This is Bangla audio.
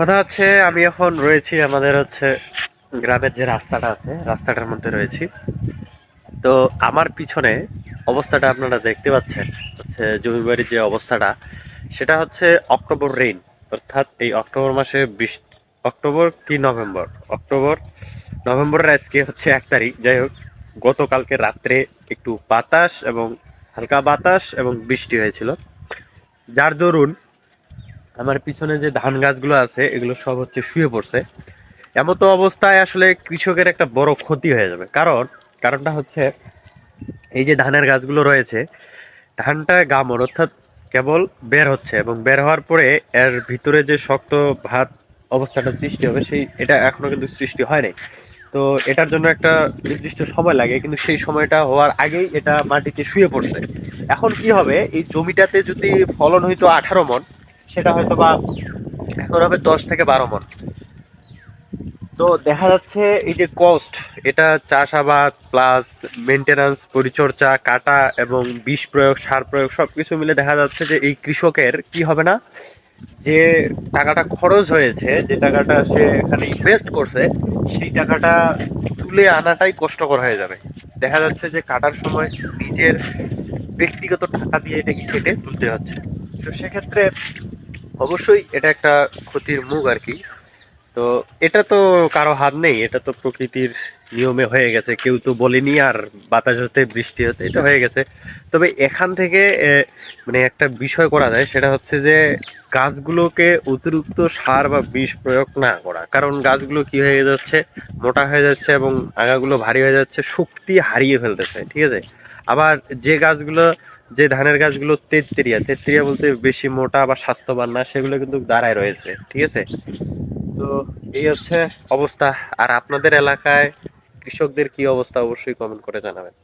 কথা হচ্ছে, আমি এখন রয়েছি আমাদের হচ্ছে গ্রামের যে রাস্তাটা আছে, রাস্তাটার মধ্যে রয়েছি। তো আমার পিছনে অবস্থাটা আপনারা দেখতে পাচ্ছেন, হচ্ছে জমি বাড়ির যে অবস্থাটা, সেটা হচ্ছে অক্টোবর রেইন অর্থাৎ এই অক্টোবর মাসে বিশ, অক্টোবর কি নভেম্বর? অক্টোবর, নভেম্বরের আজকে হচ্ছে এক তারিখ, যাই হোক, গতকালকে রাত্রে একটু বাতাস এবং হালকা বাতাস এবং বৃষ্টি হয়েছিল। যার দরুন আমার পিছনে যে ধান গাছগুলো আছে, এগুলো সব হচ্ছে শুয়ে পড়ছে। এমন তো অবস্থায় আসলে কৃষকের একটা বড় ক্ষতি হয়ে যাবে। কারণ, কারণটা হচ্ছে, এই যে ধানের গাছগুলো রয়েছে, ধানটা গামর অর্থাৎ কেবল বের হচ্ছে এবং বের হওয়ার পরে এর ভিতরে যে শক্ত ভাত অবস্থাটা সৃষ্টি হবে, সেই, এটা এখনও কিন্তু সৃষ্টি হয় নাই তো এটার জন্য একটা নির্দিষ্ট সময় লাগে, কিন্তু সেই সময়টা হওয়ার আগেই এটা মাটিতে শুয়ে পড়ছে। এখন কি হবে, এই জমিটাতে যদি ফলন হইতো আঠারো মন সেটা হয়তো বা এখন হবে দশ থেকে বারো মন। তো দেখা যাচ্ছে এই যে কস্ট এটা চাষাবাদ প্লাস মেনটেন্যান্স পরিচর্যা কাটা এবং বিষ প্রয়োগ সার প্রয়োগ সব কিছু মিলে দেখা যাচ্ছে যে এই কৃষকের কি হবে না? যে টাকাটা খরচ হয়েছে যে টাকাটা সে এখানে ইনভেস্ট করছে সেই টাকাটা তুলে আনাটাই কষ্টকর হয়ে যাবে। দেখা যাচ্ছে যে কাটার সময় নিজের ব্যক্তিগত টাকা দিয়ে এটাকে কেটে তুলতে হচ্ছে। তো সেক্ষেত্রে অবশ্যই এটা একটা ক্ষতির মুখ আর কি। তো এটা তো কারও হাত নেই, এটা তো প্রকৃতির নিয়মে হয়ে গেছে। কেউ তো বলেনি আর বাতাস হতে, বৃষ্টি হতে, এটা হয়ে গেছে। তবে এখান থেকে মানে একটা বিষয় করা যায়, সেটা হচ্ছে যে গাছগুলোকে অতিরিক্ত সার বা বিষ প্রয়োগ না করা। কারণ গাছগুলো কি হয়ে যাচ্ছে? মোটা হয়ে যাচ্ছে এবং আগাগুলো ভারী হয়ে যাচ্ছে, শক্তি হারিয়ে ফেলতেছে, ঠিক আছে? আবার যে গাছগুলো যে ধানের গাছগুলো তেত্রিয়া তেত্রিয়া বলতে বেশি মোটা বা স্বাস্থ্যবান না, সেগুলো কিন্তু দাঁড়ায় রয়েছে, ঠিক আছে? তো এই হচ্ছে অবস্থা। আর আপনাদের এলাকায় কৃষকদের কি অবস্থা, অবশ্যই কমেন্ট করে জানাবেন।